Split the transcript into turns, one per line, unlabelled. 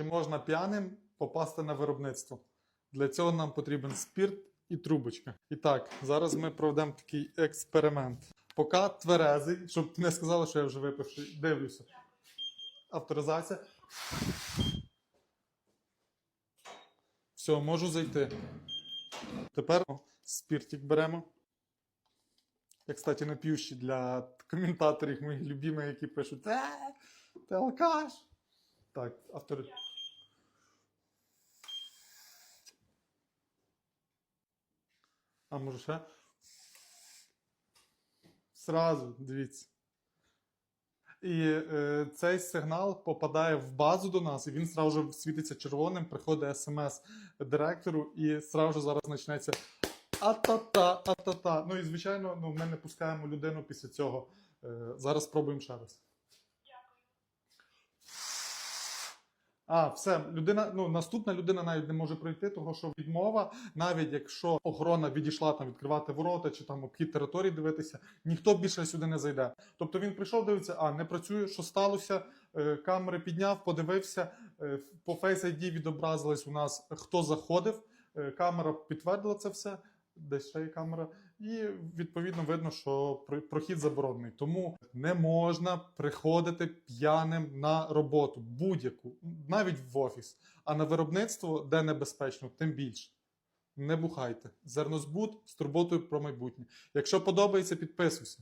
Чи можна п'яним попасти на виробництво? Для цього нам потрібен спірт і трубочка. І так, зараз ми проведемо такий експеримент. Поки тверезий, щоб не сказали, що я вже випивши, дивлюся. Авторизація. Все, можу зайти. Тепер спіртик беремо. Я, кстати, не п'ющий для коментаторів моїх любимих, які пишуть: Е, ти алкаш. Так, автори. А може ще? Сразу, дивіться. І е, цей сигнал попадає в базу до нас, і він сразу же світиться червоним, приходить смс директору, і сразу же зараз почнеться а-та-та, а-та-та. Ну і звичайно, ну, ми не пускаємо людину після цього. Е, зараз спробуємо ще раз. А, все, людина, ну наступна людина навіть не може пройти, тому що відмова, навіть якщо охорона відійшла там відкривати ворота чи там обхід території дивитися, ніхто більше сюди не зайде. Тобто він прийшов, дивиться, а не працює, що сталося. Е, камери підняв, подивився. е, по Face ID відобразилось у нас, хто заходив. е, камера підтвердила це все. Десь ще є камера, і відповідно видно, що про- прохід заборонений. Тому не можна приходити п'яним на роботу, будь-яку, навіть в офіс. А на виробництво, де небезпечно, тим більше. Не бухайте. Зернозбут з турботою про майбутнє. Якщо подобається, підписуйся.